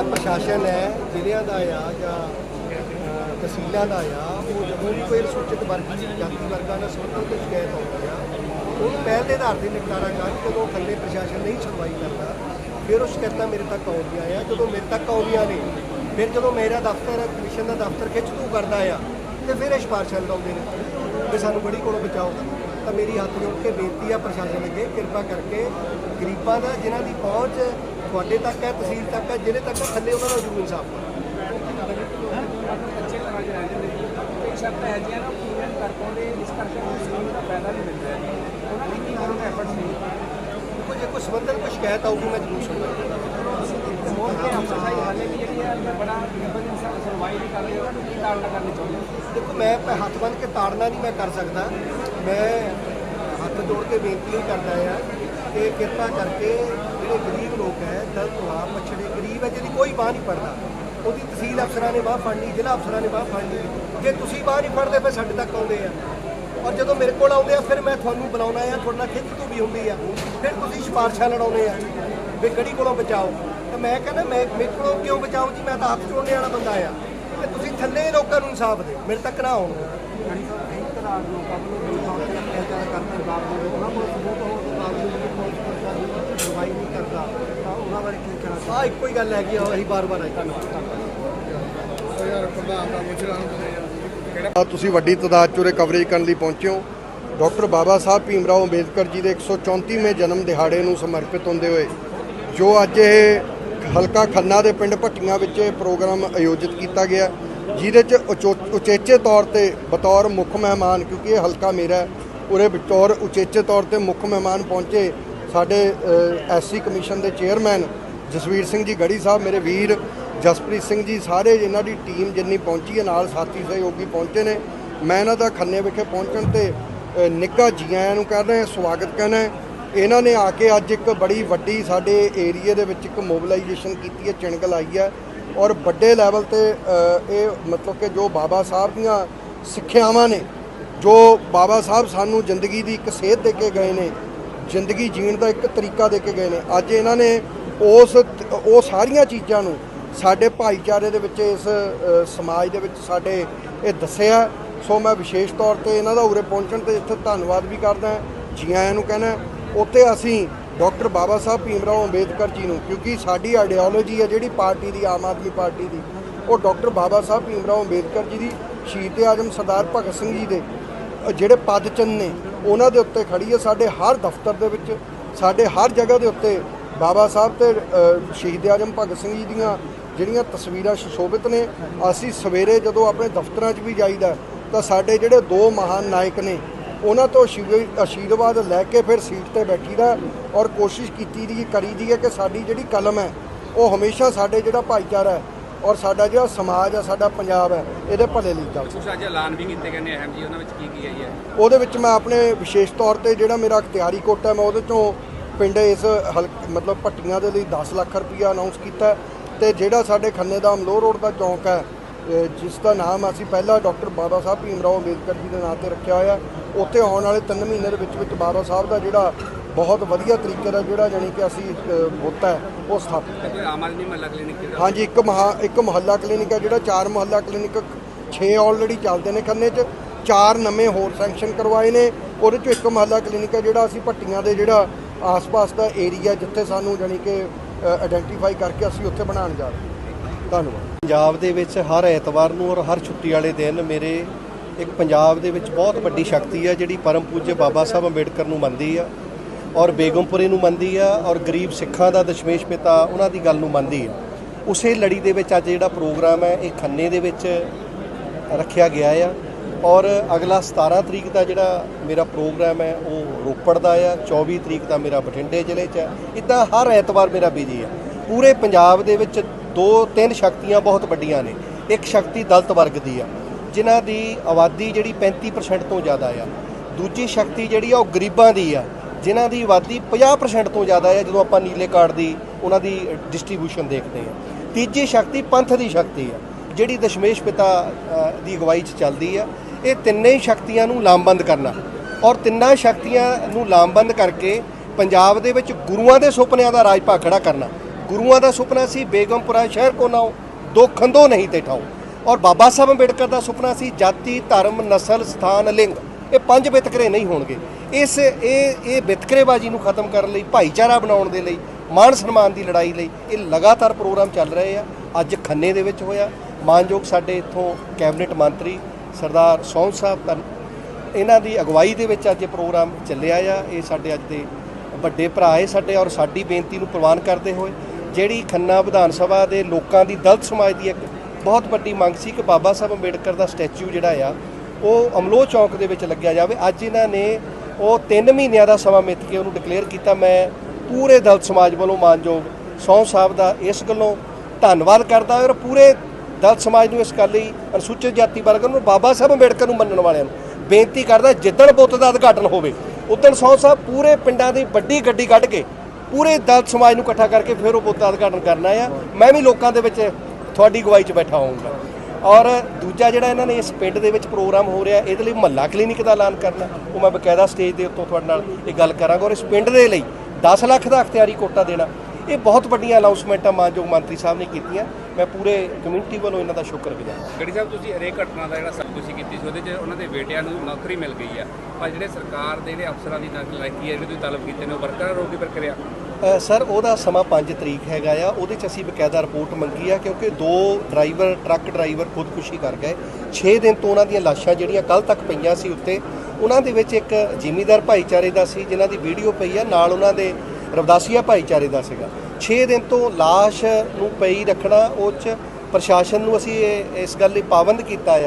ਜਿਹੜਾ ਪ੍ਰਸ਼ਾਸਨ ਹੈ, ਜ਼ਿਲ੍ਹਿਆਂ ਦਾ ਆ ਜਾਂ ਤਹਿਸੀਲਾਂ ਦਾ ਆ, ਉਹ ਜਦੋਂ ਵੀ ਕੋਈ ਸੂਚਿਤ ਵਰਗ, ਜਾਤੀ ਵਰਗਾਂ ਨਾਲ ਸੰਬੰਧਿਤ ਸ਼ਿਕਾਇਤ ਆਉਂਦੀ ਆ, ਉਹਨੂੰ ਪਹਿਲ ਦੇ ਆਧਾਰ ਤੇ ਨਿਪਟਾਰਾ ਕਰ ਜਦੋਂ ਥੱਲੇ ਪ੍ਰਸ਼ਾਸਨ ਨਹੀਂ ਸੁਣਵਾਈ ਕਰਦਾ, ਫਿਰ ਉਹ ਸ਼ਿਕਾਇਤਾਂ ਮੇਰੇ ਤੱਕ ਆਉਂਦੀਆਂ ਆ। ਜਦੋਂ ਮੇਰੇ ਤੱਕ ਆਉਂਦੀਆਂ ਨੇ, ਫਿਰ ਜਦੋਂ ਮੇਰਾ ਦਫ਼ਤਰ ਕਮਿਸ਼ਨ ਦਾ ਦਫ਼ਤਰ ਖਿੱਚ ਤੂ ਕਰਦਾ ਆ, ਤੇ ਫਿਰ ਇਹ ਸਿਫਾਰਸ਼ਾਂ ਲਾਉਂਦੇ ਨੇ ਕਿ ਸਾਨੂੰ ਬੜੀ ਕੋਲੋਂ ਬਚਾਓ ਤਾਂ ਮੇਰੀ ਹੱਥ ਜੋੜ ਕੇ ਬੇਨਤੀ ਆ ਪ੍ਰਸ਼ਾਸਨ ਅੱਗੇ ਕਿਰਪਾ ਕਰਕੇ ਗਰੀਬਾਂ ਦਾ ਜਿਨ੍ਹਾਂ ਦੀ ਪਹੁੰਚ ਤੁਹਾਡੇ ਤੱਕ ਹੈ ਤਹਿਸੀਲ ਤੱਕ ਹੈ ਜ਼ਿਲ੍ਹੇ ਤੱਕ ਥੱਲੇ ਉਹਨਾਂ ਦਾ ਜ਼ਰੂਰ ਇਨਸਾਫ ਦੇ ਦਾ ਦੀ? ਦੇਖੋ ਜੇ ਕੋਈ ਸੰਬੰਧਿਤ ਕੋਈ ਸ਼ਿਕਾਇਤ ਆਊਗੀ ਮੈਂ ਜ਼ਰੂਰ ਸੁਣਾਂਗਾ ਮੋਰ ਕੇ ਅਫਸਰਸ਼ਾਹੀ ਹਾਲੇ ਵੀ ਜਿਹੜੀ ਹੈ ਮੈਂ ਬੜਾ ਐਮਰਜੈਂਸੀ ਸੁਣਵਾਈ ਨਹੀਂ ਕਰ ਰਹੇ ਉਹਨਾਂ ਨੂੰ ਕੀ ਕਾਰਨ ਕਰਨੀ ਚਾਹੁੰਦੇ ਹੋ? ਦੇਖੋ, ਮੈਂ ਹੱਥ ਬੰਨ ਕੇ ਤਾੜਨਾ ਨਹੀਂ ਮੈਂ ਕਰ ਸਕਦਾ। ਮੈਂ ਹੱਥ ਜੋੜ ਕੇ ਬੇਨਤੀ ਹੀ ਕਰਦਾ ਆ ਕਿ ਕਿਰਪਾ ਕਰਕੇ ਜਿਹੜੇ ਗਰੀਬ ਲੋਕ ਹੈ, ਦਲਤ ਹੋਆ, ਪਛੜੇ, ਗਰੀਬ ਹੈ, ਜਿਹਦੀ ਕੋਈ ਬਾਹ ਨਹੀਂ ਪੜਦਾ ਉਹਦੀ ਤਹਿਸੀਲ ਅਫਸਰਾਂ ਨੇ ਬਾਹ ਫੜਨੀ, ਜ਼ਿਲ੍ਹਾ ਅਫਸਰਾਂ ਨੇ ਬਾਹ ਫੜਨੀ। ਜੇ ਤੁਸੀਂ ਬਾਹ ਨਹੀਂ ਫੜਦੇ, ਫਿਰ ਸਾਡੇ ਤੱਕ ਆਉਂਦੇ ਆ। ਔਰ ਜਦੋਂ ਮੇਰੇ ਕੋਲ ਆਉਂਦੇ ਆ, ਫਿਰ ਮੈਂ ਤੁਹਾਨੂੰ ਬੁਲਾਉਣਾ ਆ, ਤੁਹਾਡੇ ਨਾਲ ਖਿੱਚ ਤੋਂ ਵੀ ਹੁੰਦੀ ਆ। ਫਿਰ ਤੁਸੀਂ ਸਿਫਾਰਸ਼ਾਂ ਲੜਾਉਂਦੇ ਆ ਵੀ ਗੜੀ ਕੋਲੋਂ ਬਚਾਓ। ਤਾਂ ਮੈਂ ਕਹਿੰਦਾ, ਮੈਂ ਮੇਰੇ ਕੋਲੋਂ ਕਿਉਂ ਬਚਾਓ ਜੀ? ਮੈਂ ਤਾਂ ਹੱਥ ਜੋੜਨੇ ਵਾਲਾ ਬੰਦਾ ਆ। ਤੇ ਤੁਸੀਂ ਥੱਲੇ ਲੋਕਾਂ ਨੂੰ ਇਨਸਾਫ ਦਿਓ ਮੇਰੇ ਤੱਕ ਨਾ ਆਉਣ। ਕੀ ਆ ਇੱਕੋ ਹੀ ਗੱਲ ਹੈਗੀ ਆ ਅਸੀਂ ਬਾਰ-ਬਾਰ ਆਈ ਆ। ਤੁਸੀਂ ਵੱਡੀ ਤਾਦਾਦ 'ਚ ਉਰੇ ਕਵਰੇਜ ਕਰਨ ਲਈ ਪਹੁੰਚੇ ਹੋ। ਡਾਕਟਰ ਬਾਬਾ ਸਾਹਿਬ ਭੀਮਰਾਓ ਅੰਬੇਦਕਰ ਜੀ ਦੇ 134ਵੇਂ ਜਨਮ ਦਿਹਾੜੇ ਨੂੰ ਸਮਰਪਿਤ ਹੁੰਦੇ ਹੋਏ ਜੋ ਅੱਜ ਇਹ ਹਲਕਾ ਖੰਨਾ ਦੇ ਪਿੰਡ ਭੱਟੀਆਂ ਵਿੱਚ ਇਹ ਪ੍ਰੋਗਰਾਮ ਆਯੋਜਿਤ ਕੀਤਾ ਗਿਆ, ਜਿਹਦੇ 'ਚ ਉਚੋ- ਉਚੇਚੇ ਤੌਰ ਤੇ ਬਤੌਰ ਮੁੱਖ ਮਹਿਮਾਨ, ਕਿਉਂਕਿ ਇਹ ਹਲਕਾ ਮੇਰਾ ਉਰੇ ਬਤੌਰ ਉਚੇਚੇ ਤੌਰ ਤੇ ਮੁੱਖ ਮਹਿਮਾਨ ਪਹੁੰਚੇ ਸਾਡੇ ਐਸਸੀ ਕਮਿਸ਼ਨ ਦੇ ਚੇਅਰਮੈਨ ਜਸਵੀਰ ਸਿੰਘ ਜੀ ਗੜੀ ਸਾਹਿਬ, ਮੇਰੇ ਵੀਰ ਜਸਪ੍ਰੀਤ ਸਿੰਘ ਜੀ, ਸਾਰੇ ਇਹਨਾਂ ਦੀ ਟੀਮ ਜਿੰਨੀ ਪਹੁੰਚੀ ਹੈ, ਨਾਲ ਸਾਥੀ ਸਹਿਯੋਗੀ ਪਹੁੰਚੇ ਨੇ। ਮੈਂ ਇਹਨਾਂ ਦਾ ਖੰਨੇ ਵਿਖੇ ਪਹੁੰਚਣ ਤੇ ਨਿੱਘਾ ਜੀ ਆਇਆਂ ਨੂੰ ਕਰ ਸਵਾਗਤ ਕਰਨਾ ਇਹਨਾਂ ਨੇ ਆ ਕੇ ਅੱਜ ਇੱਕ ਬੜੀ ਵੱਡੀ ਸਾਡੇ ਏਰੀਆ ਦੇ ਵਿੱਚ ਇੱਕ ਮੋਬਿਲਾਈਜੇਸ਼ਨ ਕੀਤੀ ਹੈ ਚਿਣਗਲ ਆਈ ਹੈ ਔਰ ਵੱਡੇ ਲੈਵਲ ਤੇ ਇਹ ਮਤਲਬ ਕਿ ਜੋ ਬਾਬਾ ਸਾਹਿਬ ਦੀਆਂ ਸਿੱਖਿਆਵਾਂ ਨੇ, ਜੋ ਬਾਬਾ ਸਾਹਿਬ ਸਾਨੂੰ ਜ਼ਿੰਦਗੀ ਦੀ ਇੱਕ ਸੇਧ ਦੇ ਕੇ ਗਏ ਨੇ, ਜ਼ਿੰਦਗੀ ਜੀਣ ਦਾ ਇੱਕ ਤਰੀਕਾ ਦੇ ਕੇ ਗਏ ਨੇ, ਅੱਜ ਇਹਨਾਂ ਨੇ ਉਸ, ਉਹ ਸਾਰੀਆਂ ਚੀਜ਼ਾਂ ਨੂੰ ਸਾਡੇ ਭਾਈਚਾਰੇ ਦੇ ਵਿੱਚ ਇਸ ਸਮਾਜ ਦੇ ਵਿੱਚ ਸਾਡੇ ਇਹ ਦੱਸਿਆ। ਸੋ ਮੈਂ ਵਿਸ਼ੇਸ਼ ਤੌਰ ਤੇ ਇਹਨਾਂ ਦਾ ਉਰੇ ਪਹੁੰਚਣ ਤੇ ਇੱਥੇ ਧੰਨਵਾਦ ਵੀ ਕਰਦਾ, ਜੀ ਆਇਆਂ ਨੂੰ ਕਹਿਣਾ। ਉੱਥੇ ਅਸੀਂ ਡਾਕਟਰ ਬਾਬਾ ਸਾਹਿਬ ਭੀਮਰਾਓ ਅੰਬੇਦਕਰ ਜੀ ਨੂੰ, ਕਿਉਂਕਿ ਸਾਡੀ ਆਈਡੀਓਲੋਜੀ ਹੈ ਜਿਹੜੀ ਪਾਰਟੀ ਦੀ, ਆਮ ਆਦਮੀ ਪਾਰਟੀ ਦੀ, ਉਹ ਡਾਕਟਰ ਬਾਬਾ ਸਾਹਿਬ ਭੀਮਰਾਓ ਅੰਬੇਦਕਰ ਜੀ ਦੀ, ਸ਼ਹੀਦ ਆਜਮ ਸਰਦਾਰ ਭਗਤ ਸਿੰਘ ਜੀ ਦੇ ਜਿਹੜੇ ਪਦ ਚਿੰਨ੍ਹ ਨੇ, ਉਹਨਾਂ ਦੇ ਉੱਤੇ ਖੜੀ ਹੈ ਸਾਡੇ ਹਰ ਦਫ਼ਤਰ ਦੇ ਵਿੱਚ, ਸਾਡੇ ਹਰ ਜਗ੍ਹਾ ਦੇ ਉੱਤੇ ਬਾਬਾ ਸਾਹਿਬ ਤੇ ਸ਼ਹੀਦ ਆਜਮ ਭਗਤ ਸਿੰਘ ਜੀ ਦੀਆਂ ਜਿਹੜੀਆਂ ਤਸਵੀਰਾਂ ਸੁਸ਼ੋਭਿਤ ਨੇ, ਅਸੀਂ ਸਵੇਰੇ ਜਦੋਂ ਆਪਣੇ ਦਫ਼ਤਰਾਂ 'ਚ ਵੀ ਜਾਈਦਾ, ਤਾਂ ਸਾਡੇ ਜਿਹੜੇ ਦੋ ਮਹਾਨ ਨਾਇਕ ਨੇ ਉਹਨਾਂ ਤੋਂ ਆਸ਼ੀਰਵਾਦ ਲੈ ਕੇ ਫਿਰ ਸੀਟ ਤੇ ਬੈਠੀਦਾ ਔਰ ਕੋਸ਼ਿਸ਼ ਕੀਤੀ ਦੀ ਕਰੀ ਦੀ ਹੈ ਕਿ ਸਾਡੀ ਜਿਹੜੀ ਕਲਮ ਹੈ ਉਹ ਹਮੇਸ਼ਾ ਸਾਡੇ ਜਿਹੜਾ ਭਾਈਚਾਰਾ ਹੈ ਔਰ ਸਾਡਾ ਜਿਹੜਾ ਸਮਾਜ ਹੈ ਸਾਡਾ ਪੰਜਾਬ ਹੈ ਇਹਦੇ ਭਲੇ ਲਈ ਚੱਲ ਕੁਛ ਅੱਜ ਐਲਾਨ ਵੀ ਕੀਤੇ ਗਏ ਨੇ ਅਹਿਮ ਜੀ ਉਹਨਾਂ ਵਿੱਚ ਕੀ ਕੀ ਜੀ ਹੈ? ਉਹਦੇ ਵਿੱਚ ਮੈਂ ਆਪਣੇ ਵਿਸ਼ੇਸ਼ ਤੌਰ ਤੇ ਜਿਹੜਾ ਮੇਰਾ ਅਖਤਿਆਰੀ ਕੋਟਾ ਹੈ ਮੈਂ ਉਹਦੇ ਚੋਂ ਪਿੰਡ ਇਸ ਮਤਲਬ ਭੱਟੀਆਂ ਦੇ ਲਈ 10 ਲੱਖ ਰੁਪਈਆ ਅਨਾਉਂਸ ਕੀਤਾ ਤੇ ਜਿਹੜਾ ਸਾਡੇ ਖੰਨੇ ਦਾ ਅਮਲੋਹ ਰੋਡ ਦਾ ਚੌਂਕ ਹੈ ਜਿਸ ਦਾ ਨਾਮ ਅਸੀਂ ਪਹਿਲਾਂ ਡਾਕਟਰ ਬਾਬਾ ਸਾਹਿਬ ਭੀਮਰਾਓ ਅੰਬੇਦਕਰ ਜੀ ਦੇ ਨਾਂ ਤੇ ਰੱਖਿਆ ਹੋਇਆ ਉੱਥੇ ਆਉਣ ਵਾਲੇ 3 ਮਹੀਨੇ ਦੇ ਵਿੱਚ ਵਿੱਚ ਬਾਬਾ ਸਾਹਿਬ ਦਾ ਜਿਹੜਾ ਬਹੁਤ ਵਧੀਆ ਤਰੀਕੇ ਦਾ ਜਿਹੜਾ ਜਾਣੀ ਕਿ ਅਸੀਂ ਬੁੱਤ ਹੈ ਉਹ ਸਥਾਪਿਤ ਕੋਈ ਆਮ ਆਦਮੀ ਮਹੱਲਾ ਕਲੀਨਿਕ ਹਾਂਜੀ ਇੱਕ ਮਹਾ ਇੱਕ ਮੁਹੱਲਾ ਕਲੀਨਿਕ ਹੈ ਜਿਹੜਾ ਚਾਰ ਮੁਹੱਲਾ ਕਲੀਨਿਕ 6 ਆਲਰੇਡੀ ਚੱਲਦੇ ਨੇ ਖੰਨੇ 'ਚ। ਚਾਰ ਨਵੇਂ ਹੋਰ ਸੈਂਕਸ਼ਨ ਕਰਵਾਏ ਨੇ। ਉਹਦੇ 'ਚੋਂ ਇੱਕ ਮੁਹੱਲਾ ਕਲੀਨਿਕ ਹੈ ਜਿਹੜਾ ਅਸੀਂ ਭੱਟੀਆਂ ਦੇ ਜਿਹੜਾ ਆਸ-ਪਾਸ ਦਾ ਏਰੀਆ ਜਿੱਥੇ ਸਾਨੂੰ ਜਾਣੀ ਕਿ ਆਇਡੈਂਟੀਫਾਈ ਕਰਕੇ ਅਸੀਂ ਉੱਥੇ ਬਣਾਉਣ ਜਾ ਰਹੇ ਹਾਂ। ਧੰਨਵਾਦ। ਪੰਜਾਬ ਦੇ ਵਿੱਚ ਹਰ ਐਤਵਾਰ ਨੂੰ ਔਰ ਹਰ ਛੁੱਟੀ ਵਾਲੇ ਦਿਨ ਮੇਰੇ ਇੱਕ ਪੰਜਾਬ ਦੇ ਵਿੱਚ ਬਹੁਤ ਵੱਡੀ ਸ਼ਕਤੀ ਆ ਜਿਹੜੀ ਪਰਮ ਪੂਜਯ ਬਾਬਾ ਸਾਹਿਬ ਅੰਬੇਡਕਰ ਨੂੰ ਮੰਨਦੀ ਆ ਔਰ ਬੇਗਮਪੁਰੇ ਨੂੰ ਮੰਨਦੀ ਆ ਔਰ ਗਰੀਬ ਸਿੱਖਾਂ ਦਾ ਦਸ਼ਮੇਸ਼ ਪਿਤਾ ਉਹਨਾਂ ਦੀ ਗੱਲ ਨੂੰ ਮੰਨਦੀ ਆ। ਉਸੇ ਲੜੀ ਦੇ ਵਿੱਚ ਅੱਜ ਜਿਹੜਾ ਪ੍ਰੋਗਰਾਮ ਹੈ, ਇਹ ਖੰਨੇ ਦੇ ਵਿੱਚ ਰੱਖਿਆ ਗਿਆ ਆ ਔਰ ਅਗਲਾ 17 ਤਰੀਕ ਦਾ ਜਿਹੜਾ ਮੇਰਾ ਪ੍ਰੋਗਰਾਮ ਹੈ, ਉਹ ਰੋਪੜ ਦਾ ਆ 24 ਤਰੀਕ ਦਾ ਮੇਰਾ ਬਠਿੰਡੇ ਜ਼ਿਲ੍ਹੇ 'ਚ ਹੈ। ਇਦਾਂ ਹਰ ਐਤਵਾਰ ਮੇਰਾ ਬਿਜ਼ੀ ਆ। ਪੂਰੇ ਪੰਜਾਬ ਦੇ ਵਿੱਚ ਦੋ ਤਿੰਨ ਸ਼ਕਤੀਆਂ ਬਹੁਤ ਵੱਡੀਆਂ ਨੇ। ਇੱਕ ਸ਼ਕਤੀ ਦਲਤ ਵਰਗ ਦੀ ਆ। ਜਿਨ੍ਹਾਂ ਦੀ ਆਬਾਦੀ ਜਿਹੜੀ 35% ਤੋਂ ਜ਼ਿਆਦਾ ਆ। ਦੂਜੀ ਸ਼ਕਤੀ ਜਿਹੜੀ ਆ ਉਹ ਗਰੀਬਾਂ ਦੀ ਆ, ਜਿਨ੍ਹਾਂ ਦੀ ਆਬਾਦੀ 50% ਤੋਂ ਜ਼ਿਆਦਾ ਆ, ਜਦੋਂ ਆਪਾਂ ਨੀਲੇ ਕਾਰਡ ਦੀ ਉਹਨਾਂ ਦੀ ਡਿਸਟ੍ਰੀਬਿਊਸ਼ਨ ਦੇਖਦੇ ਆ। ਤੀਜੀ ਸ਼ਕਤੀ ਪੰਥ ਦੀ ਸ਼ਕਤੀ ਆ, ਜਿਹੜੀ ਦਸ਼ਮੇਸ਼ ਪਿਤਾ ਦੀ ਅਗਵਾਈ 'ਚ ਚੱਲਦੀ ਆ। ਇਹ ਤਿੰਨੇ ਸ਼ਕਤੀਆਂ ਨੂੰ ਲਾਮਬੰਦ ਕਰਨਾ। ਔਰ ਤਿੰਨਾਂ ਸ਼ਕਤੀਆਂ ਨੂੰ ਲਾਮਬੰਦ ਕਰਕੇ ਪੰਜਾਬ ਦੇ ਵਿੱਚ ਗੁਰੂਆਂ ਦੇ ਸੁਪਨਿਆਂ ਦਾ ਰਾਜ ਭਾਖੜਾ ਕਰਨਾ। ਗੁਰੂਆਂ ਦਾ ਸੁਪਨਾ ਸੀ ਬੇਗਮਪੁਰਾ ਸ਼ਹਿਰ ਕੋ ਨਾਓ, ਦੋ ਖੰਦੋ ਨਹੀਂ ਤੇ ਠਾਓ। ਔਰ ਬਾਬਾ ਸਾਹਿਬ ਅੰਬੇਡਕਰ ਦਾ ਸੁਪਨਾ ਸੀ ਜਾਤੀ, ਧਰਮ, ਨਸਲ, ਸਥਾਨ, ਲਿੰਗ, ਇਹ ਪੰਜ ਵਿਤਕਰੇ ਨਹੀਂ ਹੋਣਗੇ। ਇਸ ਇਹ ਇਹ ਵਿਤਕਰੇਬਾਜ਼ੀ ਨੂੰ ਖਤਮ ਕਰਨ ਲਈ, ਭਾਈਚਾਰਾ ਬਣਾਉਣ ਦੇ ਲਈ, ਮਾਣ ਸਨਮਾਨ ਦੀ ਲੜਾਈ ਲਈ ਇਹ ਲਗਾਤਾਰ ਪ੍ਰੋਗਰਾਮ ਚੱਲ ਰਹੇ ਆ। ਅੱਜ ਖੰਨੇ ਦੇ ਵਿੱਚ ਹੋਇਆ। ਮਾਨਯੋਗ ਸਾਡੇ ਇੱਥੋਂ ਕੈਬਨਿਟ ਮੰਤਰੀ ਸਰਦਾਰ ਸੌਂ ਸਾਹਿਬ ਇਹਨਾਂ ਦੀ ਅਗਵਾਈ ਦੇ ਵਿੱਚ ਅੱਜ ਇਹ ਪ੍ਰੋਗਰਾਮ ਚੱਲਿਆ ਆ। ਇਹ ਸਾਡੇ ਅੱਜ ਦੇ ਵੱਡੇ ਭਰਾ ਹੈ ਸਾਡੇ ਔਰ ਸਾਡੀ ਬੇਨਤੀ ਨੂੰ ਪ੍ਰਵਾਨ ਕਰਦੇ ਹੋਏ ਜਿਹੜੀ ਖੰਨਾ ਵਿਧਾਨ ਸਭਾ ਦੇ ਲੋਕਾਂ ਦੀ ਦਲਤ ਸਮਾਜ ਦੀ ਇੱਕ ਬਹੁਤ ਵੱਡੀ ਮੰਗ ਸੀ ਕਿ ਬਾਬਾ ਸਾਹਿਬ ਅੰਬੇਡਕਰ ਦਾ ਸਟੈਚੂ ਜਿਹੜਾ ਆ, ਉਹ ਅਮਲੋ ਚੌਕ ਦੇ ਵਿੱਚ ਲੱਗਿਆ ਜਾਵੇ। ਅੱਜ ਇਹਨਾਂ ਨੇ ਉਹ 3 ਮਹੀਨਿਆਂ ਦਾ ਸਮਾਂ ਮਿੱਥ ਕੇ ਉਹਨੂੰ ਡਿਕਲੇਅਰ ਕੀਤਾ। ਮੈਂ ਪੂਰੇ ਦਲਤ ਸਮਾਜ ਵੱਲੋਂ ਮਾਨਯੋਗ ਸੌ ਸਾਹਿਬ ਦਾ ਇਸ ਗੱਲੋਂ ਧੰਨਵਾਦ ਕਰਦਾ ਔਰ ਪੂਰੇ ਦਲਤ ਸਮਾਜ ਨੂੰ ਇਸ ਗੱਲ ਲਈ ਅਨੁਸੂਚਿਤ ਜਾਤੀ ਵਰਗ ਨੂੰ, ਬਾਬਾ ਸਾਹਿਬ ਅੰਬੇਡਕਰ ਨੂੰ ਮੰਨਣ ਵਾਲਿਆਂ ਨੂੰ ਬੇਨਤੀ ਕਰਦਾ, ਜਿੱਦਣ ਬੁੱਤ ਦਾ ਉਦਘਾਟਨ ਹੋਵੇ ਉਦੋਂ ਸੌ ਸਾਹਿਬ ਪੂਰੇ ਪਿੰਡਾਂ ਦੀ ਵੱਡੀ ਗੱਡੀ ਕੱਢ ਕੇ ਪੂਰੇ ਦਲਤ ਸਮਾਜ ਨੂੰ ਇਕੱਠਾ ਕਰਕੇ ਫਿਰ ਉਹ ਬੁੱਤ ਦਾ ਉਦਘਾਟਨ ਕਰਨਾ ਆ। ਮੈਂ ਵੀ ਲੋਕਾਂ ਦੇ ਵਿੱਚ ਤੁਹਾਡੀ ਗਵਾਈ 'ਚ ਬੈਠਾ ਹੋਊਂਗਾ। ਔਰ ਦੂਜਾ ਜਿਹੜਾ ਇਹਨਾਂ ਨੇ ਇਸ ਪਿੰਡ ਦੇ ਵਿੱਚ ਪ੍ਰੋਗਰਾਮ ਹੋ ਰਿਹਾ, ਇਹਦੇ ਲਈ ਮਹੱਲਾ ਕਲੀਨਿਕ ਦਾ ਐਲਾਨ ਕਰਨਾ, ਉਹ ਮੈਂ ਬਕਾਇਦਾ ਸਟੇਜ ਦੇ ਉੱਤੋਂ ਤੁਹਾਡੇ ਨਾਲ ਇਹ ਗੱਲ ਕਰਾਂਗਾ। ਔਰ ਇਸ ਪਿੰਡ ਦੇ ਲਈ 10 ਲੱਖ ਦਾ ਅਖਤਿਆਰੀ ਕੋਟਾ ਦੇਣਾ, ਇਹ ਬਹੁਤ ਵੱਡੀਆਂ ਅਨਾਉਂਸਮੈਂਟਾਂ ਮਾਨਯੋਗ ਮੰਤਰੀ ਸਾਹਿਬ ਨੇ ਕੀਤੀਆਂ। ਮੈਂ ਪੂਰੇ ਕਮਿਊਨਿਟੀ ਵੱਲੋਂ ਇਹਨਾਂ ਦਾ ਸ਼ੁਕਰਗੁਜ਼ਾਰ ਹਾਂ। ਗੜੀ ਸਾਹਿਬ, ਤੁਸੀਂ ਹਰੇਕ ਘਟਨਾ ਦਾ ਜਿਹੜਾ ਸਰਚ ਤੁਸੀਂ ਕੀਤੀ ਸੀ, ਉਹਦੇ 'ਚ ਉਹਨਾਂ ਦੇ ਬੇਟਿਆਂ ਨੂੰ ਨੌਕਰੀ ਮਿਲ ਗਈ ਆ। ਪਰ ਜਿਹੜੇ ਸਰਕਾਰ ਦੇ ਜਿਹੜੇ ਅਫਸਰਾਂ ਦੀ ਨਕਲਾਇਕੀ ਹੈ, ਜਿਹੜੇ ਤੁਸੀਂ ਤਲਬ ਕੀਤੇ ਨੇ, ਉਹ ਬਰਕਰਾਰ ਰੋਕੀ ਪ੍ਰਕਿਰਿਆ ਸਰ, ਉਹਦਾ ਸਮਾਂ 5 ਤਰੀਕ ਹੈਗਾ ਆ। ਉਹਦੇ ਚ ਅਸੀਂ ਬਕਾਇਦਾ ਰਿਪੋਰਟ ਮੰਗੀ ਆ, ਕਿਉਂਕਿ ਦੋ ਡਰਾਈਵਰ, ਟਰੱਕ ਡਰਾਈਵਰ ਖੁਦਕੁਸ਼ੀ ਕਰ ਗਏ। 6 ਦਿਨ ਤੋਂ ਉਹਨਾਂ ਦੀਆਂ ਲਾਸ਼ਾਂ ਜਿਹੜੀਆਂ ਕੱਲ ਤੱਕ ਪਈਆਂ ਸੀ ਉੱਤੇ, ਉਹਨਾਂ ਦੇ ਵਿੱਚ ਇੱਕ ਜ਼ਿਮੀਦਾਰ ਭਾਈਚਾਰੇ ਦਾ ਸੀ, ਜਿਨ੍ਹਾਂ ਦੀ ਵੀਡੀਓ ਪਈ ਆ, ਨਾਲ ਉਹਨਾਂ ਦੇ ਰਵਦਾਸੀਆ ਭਾਈਚਾਰੇ ਦਾ ਸੀਗਾ। 6 ਦਿਨ ਤੋਂ ਲਾਸ਼ ਨੂੰ ਪਈ ਰੱਖਣਾ, ਉਹ ਚ ਪ੍ਰਸ਼ਾਸਨ ਨੂੰ ਅਸੀਂ ਇਸ ਗੱਲ ਲਈ ਪਾਬੰਦ ਕੀਤਾ ਆ।